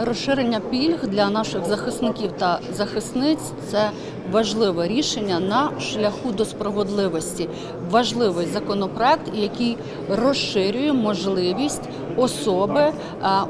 Розширення пільг для наших захисників та захисниць це важливе рішення на шляху до справедливості. Важливий законопроект, який розширює можливість особи е,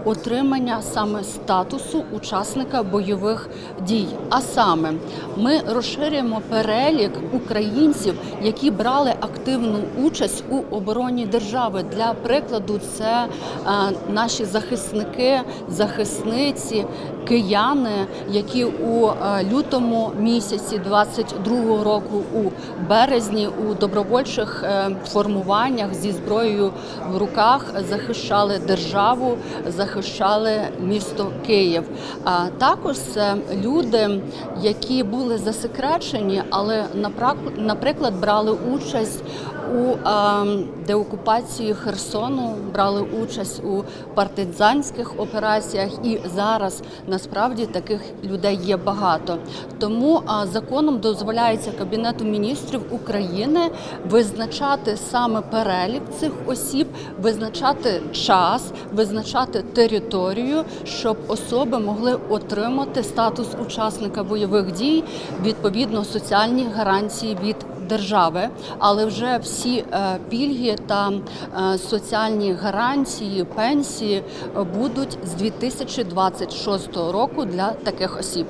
отримання саме статусу учасника бойових дій. А саме ми розширюємо перелік українців, які брали активну участь у обороні держави. Для прикладу, це е, наші захисники, захисниці, кияни, які у е, лютому місяці 22-го року, у березні у добровольчих формуваннях зі зброєю в руках захищали державу, захищали місто Київ. А також це люди, які були засекречені, але наприклад брали участь у деокупації Херсону, брали участь у партизанських операціях, і зараз насправді таких людей є багато. Тому законом дозволяється Кабінету міністрів України визначати саме перелік цих осіб, визначати час, визначати територію, щоб особи могли отримати статус учасника бойових дій, відповідно соціальні гарантії від держави, але вже всі е, пільги та е, соціальні гарантії, пенсії е, будуть з 2026 року для таких осіб.